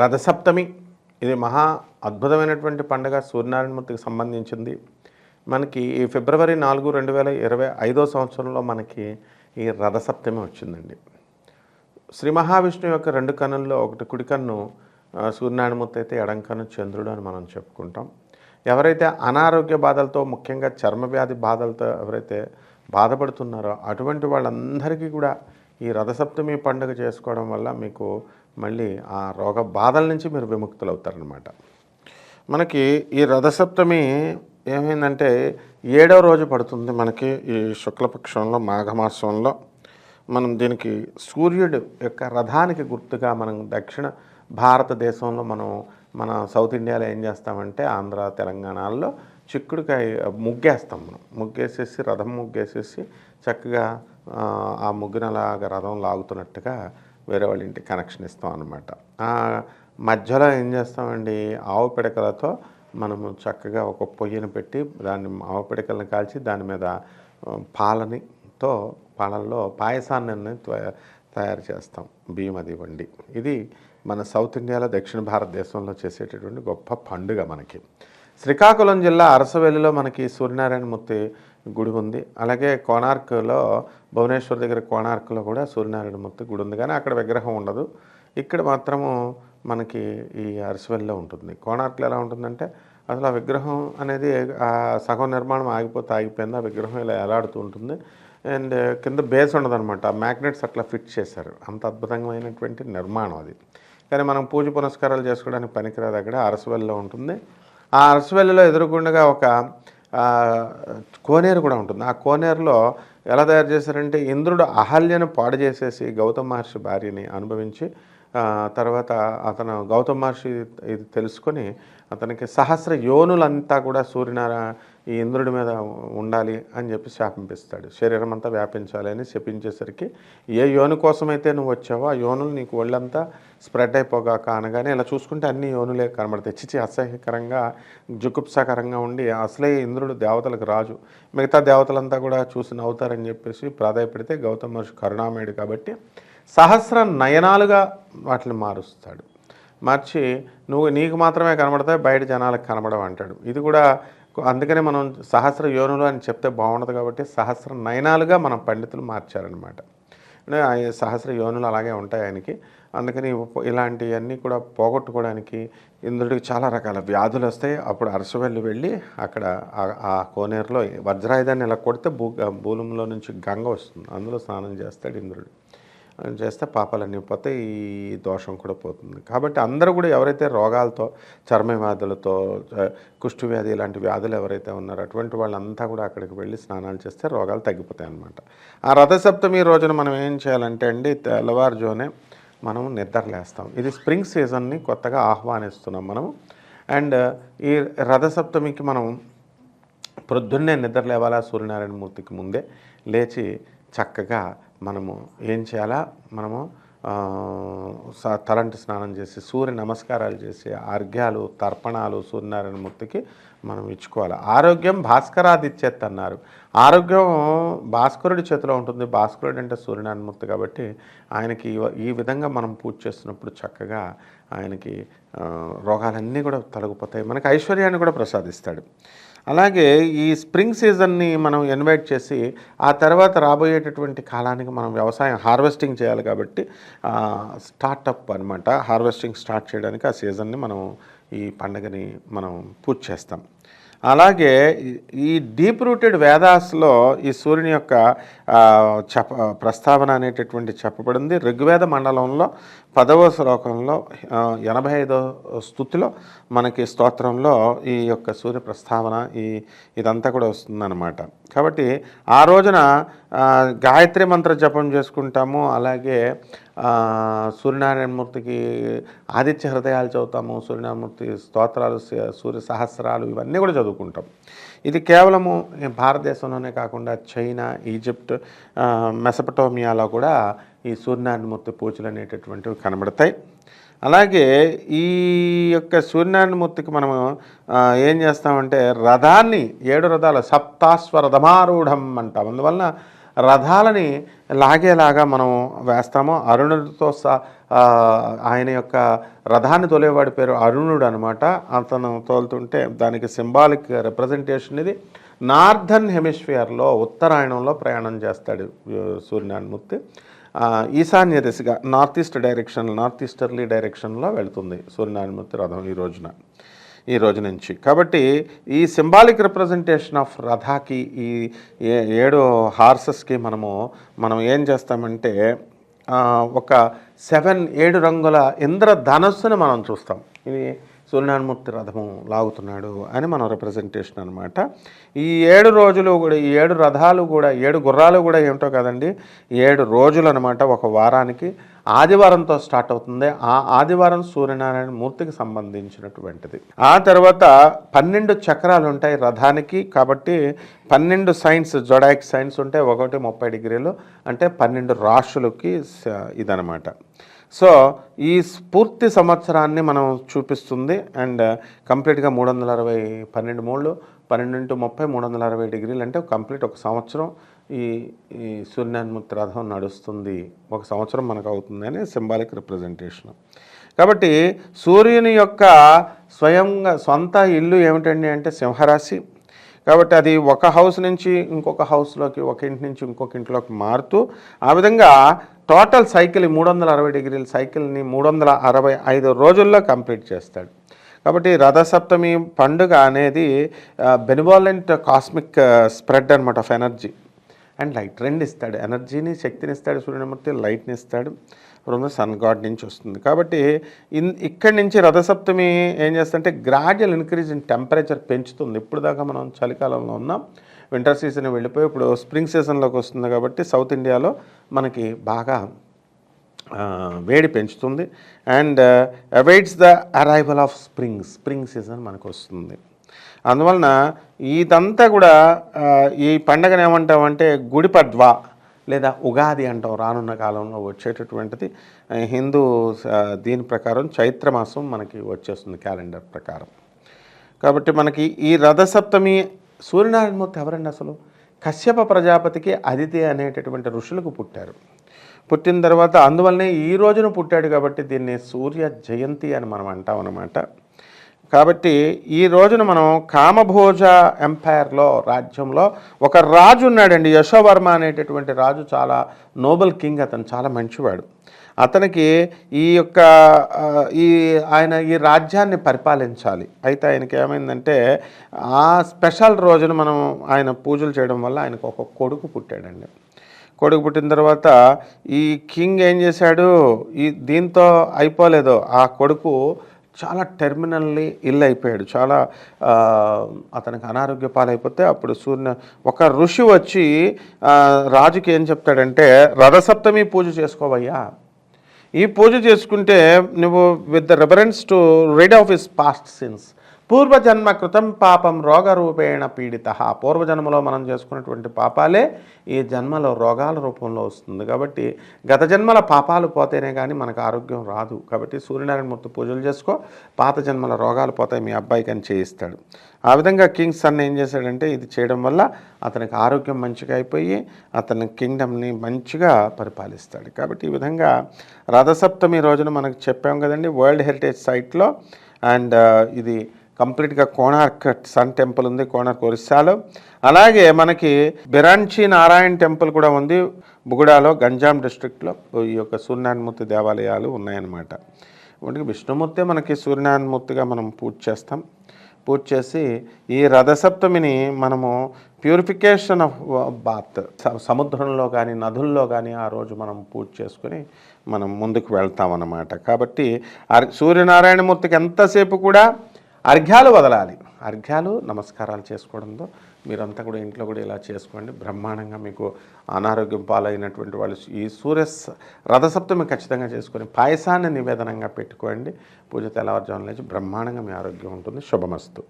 రథసప్తమి. ఇది మహా అద్భుతమైనటువంటి పండుగ. సూర్యనారాయణమూర్తికి సంబంధించింది. మనకి ఈ ఫిబ్రవరి నాలుగు రెండు వేల ఇరవై ఐదో సంవత్సరంలో మనకి ఈ రథసప్తమి వచ్చిందండి. శ్రీ మహావిష్ణువు యొక్క రెండు కన్నుల్లో ఒకటి కుడి కన్ను సూర్యనారాయణమూర్తి అయితే ఎడం కన్ను చంద్రుడు అని మనం చెప్పుకుంటాం. ఎవరైతే అనారోగ్య బాధలతో ముఖ్యంగా చర్మవ్యాధి బాధలతో ఎవరైతే బాధపడుతున్నారో అటువంటి వాళ్ళందరికీ కూడా ఈ రథసప్తమి పండుగ చేసుకోవడం వల్ల మీకు మళ్ళీ ఆ రోగ బాధల నుంచి మీరు విముక్తులు అవుతారనమాట మనకి ఈ రథసప్తమి ఏమైందంటే ఏడో రోజు పడుతుంది మనకి ఈ శుక్లపక్షంలో మాఘమాసంలో. మనం దీనికి సూర్యుడు యొక్క రథానికి గుర్తుగా మనం దక్షిణ భారతదేశంలో మనం మన సౌత్ ఇండియాలో ఏం చేస్తామంటే ఆంధ్ర తెలంగాణలో చిక్కుడుకాయ ముగ్గేస్తాం మనం. ముగ్గేసేసి రథం ముగ్గేసేసి చక్కగా ఆ ముగ్గునలాగా రథం లాగుతున్నట్టుగా వేరే వాళ్ళ ఇంటికి కనెక్షన్ ఇస్తాం అనమాట మధ్యలో ఏం చేస్తామండి? ఆవు పిడకలతో మనము చక్కగా ఒక పొయ్యిని పెట్టి దాన్ని ఆవు పిడకలను కాల్చి దాని మీద పాలనితో పాలల్లో పాయసాన్ని తయారు చేస్తాం. బియ్యం అది వండి. ఇది మన సౌత్ ఇండియాలో దక్షిణ భారతదేశంలో చేసేటటువంటి గొప్ప పండుగ మనకి. శ్రీకాకుళం జిల్లా అరసవెల్లిలో మనకి సూర్యనారాయణమూర్తి గుడి ఉంది. అలాగే కోణార్క్లో భువనేశ్వర్ దగ్గర కోణార్క్లో కూడా సూర్యనారాయణ మూర్తి గుడి ఉంది. కానీ అక్కడ విగ్రహం ఉండదు. ఇక్కడ మాత్రము మనకి ఈ అరసవెల్లిలో ఉంటుంది. కోణార్క్లో ఎలా ఉంటుందంటే అసలు ఆ విగ్రహం అనేది ఆ సగం నిర్మాణం ఆగిపోతే ఆగిపోయింది. ఆ విగ్రహం ఇలా ఎలాడుతూ ఉంటుంది. అండ్ కింద బేస్ ఉండదన్నమాట. మ్యాగ్నెట్స్ అట్లా ఫిట్ చేశారు. అంత అద్భుతమైనటువంటి నిర్మాణం అది. కానీ మనం పూజ పునస్కారాలు చేసుకోవడానికి పనికిరాదు. అక్కడ అరసవెల్లిలో ఉంటుంది. ఆ అరసవెల్లిలో ఎదురుగుండగా ఒక కోనేరు కూడా ఉంటుంది. ఆ కోనేరులో ఎలా తయారు చేశారంటే ఇంద్రుడు అహల్యను పాడు చేసేసి గౌతమ మహర్షి భార్యని అనుభవించి తర్వాత అతను గౌతమ్ మహర్షి ఇది తెలుసుకొని అతనికి సహస్ర యోనులంతా కూడా సూర్యనారాయణ ఈ ఇంద్రుడి మీద ఉండాలి అని చెప్పి శాపింపిస్తాడు. శరీరం అంతా వ్యాపించాలి అని శపించేసరికి ఏ యోను కోసమైతే నువ్వు వచ్చావో ఆ యోనులు నీకు ఒళ్ళంతా స్ప్రెడ్ అయిపోగాక అనగానే ఇలా చూసుకుంటే అన్ని యోనులే కనబడతాయి. చిచి అసహ్యకరంగా జుగుప్సాకరంగా ఉండి అసలే ఇంద్రుడు దేవతలకు రాజు. మిగతా దేవతలంతా కూడా చూసి నవ్వుతారని చెప్పేసి ప్రాధాయపడితే గౌతమ మహర్షి కరుణామయుడు కాబట్టి సహస్ర నయనాలుగా వాటిని మారుస్తాడు. మార్చి నువ్వు నీకు మాత్రమే కనబడతాయి బయట జనాలకు కనబడవు అంటాడు. ఇది కూడా అందుకనే మనం సహస్ర యోనులు అని చెప్తే బాగుండదు కాబట్టి సహస్ర నయనాలుగా మనం పండితులు మార్చారనమాట సహస్ర యోనులు అలాగే ఉంటాయి ఆయనకి. అందుకని ఇలాంటివన్నీ కూడా పోగొట్టుకోవడానికి ఇంద్రుడికి చాలా రకాల వ్యాధులు వస్తాయి. అప్పుడు అరసవెల్లి వెళ్ళి అక్కడ ఆ- కోనేరులో వజ్రాయుధాన్ని ఇలా కొడితే భూ భూలంలో నుంచి గంగ వస్తుంది. అందులో స్నానం చేస్తాడు ఇంద్రుడు. చేస్తే పాపాలన్నీ పోతాయి ఈ దోషం కూడా పోతుంది. కాబట్టి అందరూ కూడా ఎవరైతే రోగాలతో చర్మ వ్యాధులతో కుష్టు వ్యాధి ఇలాంటి వ్యాధులు ఎవరైతే ఉన్నారో అటువంటి వాళ్ళంతా కూడా అక్కడికి వెళ్ళి స్నానాలు చేస్తే రోగాలు తగ్గిపోతాయి అనమాట ఆ రథసప్తమి రోజున మనం ఏం చేయాలంటే అండి తెల్లవారుజోనే మనం నిద్రలేస్తాం ఇది స్ప్రింగ్ సీజన్ని కొత్తగా ఆహ్వానిస్తున్నాం మనము. అండ్ ఈ రథసప్తమికి మనం ప్రొద్దున్నే నిద్ర లేవాలా సూర్యనారాయణ మూర్తికి ముందే లేచి చక్కగా మనము ఏం చేయాలా? మనము స- తలంటి స్నానం చేసి సూర్య నమస్కారాలు చేసి అర్ఘ్యాలు తర్పణాలు సూర్యనారాయణ మూర్తికి మనం ఇచ్చుకోవాలి? ఆరోగ్యం భాస్కరాదిత్యత్ అన్నారు. ఆరోగ్యం భాస్కరుడి చేతిలో ఉంటుంది. భాస్కరుడు అంటే సూర్యనారాయణమూర్తి కాబట్టి ఆయనకి ఈ- విధంగా మనం పూజ చేస్తున్నప్పుడు చక్కగా ఆయనకి రోగాలన్నీ కూడా తొలగిపోతాయి. మనకి ఐశ్వర్యాన్ని కూడా ప్రసాదిస్తాడు. అలాగే ఈ స్ప్రింగ్ సీజన్ని మనం ఇన్వైట్ చేసి ఆ తర్వాత రాబోయేటటువంటి కాలానికి మనం వ్యవసాయం హార్వెస్టింగ్ చేయాలి కాబట్టి స్టార్టప్ అనమాట హార్వెస్టింగ్ స్టార్ట్ చేయడానికి ఆ సీజన్ని మనం ఈ పండుగని మనం పూజ చేస్తాం. అలాగే ఈ- డీప్ రూటెడ్ వేదాస్లో ఈ సూర్యుని యొక్క చెప్ప ప్రస్తావన అనేటటువంటి చెప్పబడింది. ఋగ్వేద మండలంలో పదవ శ్లోకంలో ఎనభై ఐదో స్థుతిలో మనకి స్తోత్రంలో ఈ యొక్క సూర్య ప్రస్తావన ఈ ఇదంతా కూడా వస్తుందన్నమాట. కాబట్టి ఆ రోజున గాయత్రి మంత్ర జపం చేసుకుంటాము అలాగే సూర్యనారాయణమూర్తికి ఆదిత్య హృదయాలు చదువుతాము సూర్యనారాయణమూర్తి స్తోత్రాలు సూర్య సహస్రాలు ఇవన్నీ కూడా చదువుకుంటాం. ఇది కేవలము భారతదేశంలోనే కాకుండా చైనా ఈజిప్ట్ మెసపటోమియాలో కూడా ఈ సూర్యనారాయణమూర్తి పూజలు అనేటటువంటివి కనబడతాయి. అలాగే ఈ యొక్క సూర్యనారాయణమూర్తికి మనము ఏం చేస్తామంటే రథాన్ని ఏడు రథాలు సప్తాశ్వ రథమారూఢం అంటాం. అందువలన రథాలని లాగేలాగా మనం వేస్తామో. అరుణుడితో స ఆయన యొక్క రథాన్ని తోలేవాడి పేరు అరుణుడు అనమాట అతను తోలుతుంటే దానికి సింబాలిక్ రిప్రజెంటేషన్ ఇది. నార్థన్ హెమిస్ఫియర్లో ఉత్తరాయణంలో ప్రయాణం చేస్తాడు సూర్యనారాయణమూర్తి. ఈశాన్య దిశగా north east direction north easterly డైరెక్షన్లో వెళుతుంది సూర్యనారాయణమూర్తి రథం ఈ రోజున. ఈ రోజు నుంచి. కాబట్టి ఈ సింబాలిక్ రిప్రజెంటేషన్ ఆఫ్ రథాకి ఈ ఏ- ఏడు హార్సెస్కి మనము మనం ఏం చేస్తామంటే ఒక సెవెన్ ఏడు రంగుల ఇంద్రధనస్సుని మనం చూస్తాం. ఇది సూర్యనారాయణమూర్తి రథము లాగుతున్నాడు అని మనం రిప్రజెంటేషన్ అనమాట ఈ ఏడు రోజులు కూడా ఈ ఏడు రథాలు కూడా ఏడు గుర్రాలు కూడా ఏమిటో కదండి ఏడు రోజులు అనమాట ఒక వారానికి. ఆదివారంతో స్టార్ట్ అవుతుంది. ఆ ఆదివారం సూర్యనారాయణ మూర్తికి సంబంధించినటువంటిది. ఆ తర్వాత పన్నెండు చక్రాలు ఉంటాయి రథానికి. కాబట్టి పన్నెండు సైన్స్ జొడాయిక్ సైన్స్ ఉంటాయి ఒకటి ముప్పై డిగ్రీలు అంటే పన్నెండు రాశులకి ఇదనమాట. సో ఈ స్ఫూర్తి సంవత్సరాన్ని మనం చూపిస్తుంది. అండ్ కంప్లీట్గా మూడు వందల అరవై పన్నెండు మూడు పన్నెండు ఇంటూ ముప్పై మూడు వందల అరవై డిగ్రీలు అంటే కంప్లీట్ ఒక సంవత్సరం. ఈ ఈ సూర్యనారాయణమూర్తి రథం నడుస్తుంది. ఒక సంవత్సరం మనకు అవుతుందని సింబాలిక్ రిప్రజెంటేషన్. కాబట్టి సూర్యుని యొక్క స్వయంగా సొంత ఇల్లు ఏమిటండి అంటే సింహరాశి. కాబట్టి అది ఒక హౌస్ నుంచి ఇంకొక హౌస్లోకి ఒక ఇంటి నుంచి ఇంకొక ఇంట్లోకి మారుతూ ఆ విధంగా టోటల్ సైకిల్ మూడు వందల అరవై డిగ్రీల సైకిల్ని మూడు వందల అరవై ఐదు రోజుల్లో కంప్లీట్ చేస్తాడు. కాబట్టి రథసప్తమి పండుగ అనేది బెనివాలెంట్ కాస్మిక్ స్ప్రెడ్ అనమాట ఆఫ్ ఎనర్జీ. అండ్ లైట్ రెండు ఇస్తాడు ఎనర్జీని శక్తిని ఇస్తాడు సూర్యనమూర్తి లైట్ని ఇస్తాడు రెండు సన్ గాడ్ నుంచి వస్తుంది. కాబట్టి ఇన్ ఇక్కడి నుంచి రథసప్తమి ఏం చేస్తుంటే గ్రాడ్యువల్ ఇంక్రీజ్ ఇన్ టెంపరేచర్ పెంచుతుంది. ఇప్పుడు దాకా మనం చలికాలంలో ఉన్నాం. వింటర్ సీజన్ వెళ్ళిపోయి ఇప్పుడు స్ప్రింగ్ సీజన్లోకి వస్తుంది కాబట్టి సౌత్ ఇండియాలో మనకి బాగా వేడి పెంచుతుంది. And awaits the arrival of spring spring season మనకు వస్తుంది అందువలన ఇదంతా కూడా ఈ పండగను ఏమంటామంటే గుడిపడ్వా లేదా ఉగాది అంటాం రానున్న కాలంలో వచ్చేటటువంటిది. హిందూ దీని ప్రకారం చైత్రమాసం మనకి వచ్చేస్తుంది క్యాలెండర్ ప్రకారం. కాబట్టి మనకి ఈ రథసప్తమి సూర్యనారాయణమూర్తి ఎవరండి అసలు? కశ్యప ప్రజాపతికి అదితి అనేటటువంటి ఋషులకు పుట్టారు. పుట్టిన తర్వాత అందువల్లనే ఈ రోజున పుట్టాడు కాబట్టి దీన్ని సూర్య జయంతి అని మనం అంటాం అనమాట కాబట్టి ఈ రోజున మనం కామభోజ ఎంపైర్లో రాజ్యంలో ఒక రాజు ఉన్నాడండి. యశోవర్మ అనేటటువంటి రాజు చాలా నోబెల్ కింగ్. అతను చాలా మంచివాడు. అతనికి ఈ యొక్క ఈ ఆయన ఈ రాజ్యాన్ని పరిపాలించాలి. అయితే ఆయనకి ఏమైందంటే ఆ స్పెషల్ రోజున మనం ఆయన పూజలు చేయడం వల్ల ఆయనకు ఒక కొడుకు పుట్టాడండి. కొడుకు పుట్టిన తర్వాత ఈ కింగ్ ఏం చేశాడు? ఈ దీంతో అయిపోలేదు. ఆ కొడుకు చాలా టెర్మినల్లీ ఇల్లు అయిపోయాడు చాలా అతనికి అనారోగ్య పాలైపోతే అప్పుడు సూర్య ఒక ఋషి వచ్చి రాజుకి ఏం చెప్తాడంటే రథసప్తమి పూజ చేసుకోవయ్యా. ఈ పూజ చేసుకుంటే నువ్వు with the reference to rid of his past sins పూర్వజన్మ కృతం పాపం రోగరూపేణ పీడిత. పూర్వజన్మలో మనం చేసుకున్నటువంటి పాపాలే ఈ జన్మలో రోగాల రూపంలో వస్తుంది. కాబట్టి గత జన్మల పాపాలు పోతేనే కానీ మనకు ఆరోగ్యం రాదు. కాబట్టి సూర్యనారాయణమూర్తి పూజలు చేసుకో పాత జన్మల రోగాలు పోతాయి మీ అబ్బాయికి అని చేయిస్తాడు. ఆ విధంగా కింగ్ సన్ ఏం చేశాడంటే ఇది చేయడం వల్ల అతనికి ఆరోగ్యం మంచిగా అయిపోయి అతని కింగ్డమ్ని మంచిగా పరిపాలిస్తాడు. కాబట్టి ఈ విధంగా రథసప్తమి రోజున మనకు చెప్పాం కదండి వరల్డ్ హెరిటేజ్ సైట్లో అండ్ ఇది కంప్లీట్గా కోణార్క్ సన్ టెంపుల్ ఉంది కోణార్క్ ఒరిస్సాలో. అలాగే మనకి బిరాంచి నారాయణ టెంపుల్ కూడా ఉంది బుగుడాలో గంజాం డిస్ట్రిక్ట్లో. ఈ యొక్క సూర్యనారాయణమూర్తి దేవాలయాలు ఉన్నాయన్నమాట. వాటికి విష్ణుమూర్తి మనకి సూర్యనారాయణమూర్తిగా మనం పూజ చేస్తాం. పూజ చేసి ఈ రథసప్తమిని మనము ప్యూరిఫికేషన్ ఆఫ్ బాత్ సముద్రంలో కానీ నదుల్లో కానీ ఆ రోజు మనం పూజ చేసుకొని మనం ముందుకు వెళ్తామన్నమాట. కాబట్టి సూర్యనారాయణమూర్తికి ఎంతసేపు కూడా అర్ఘ్యాలు వదలాలి. అర్ఘ్యాలు నమస్కారాలు చేసుకోవడంతో మీరంతా కూడా ఇంట్లో కూడా ఇలా చేసుకోండి. బ్రహ్మాండంగా మీకు అనారోగ్యం పాలైనటువంటి వాళ్ళు ఈ సూర్య రథసప్తమి ఖచ్చితంగా చేసుకొని పాయసాన్ని నివేదనంగా పెట్టుకోండి. పూజ తెల్లవారుజామున లేచి బ్రహ్మాండంగా మీ ఆరోగ్యం ఉంటుంది. శుభమస్తు.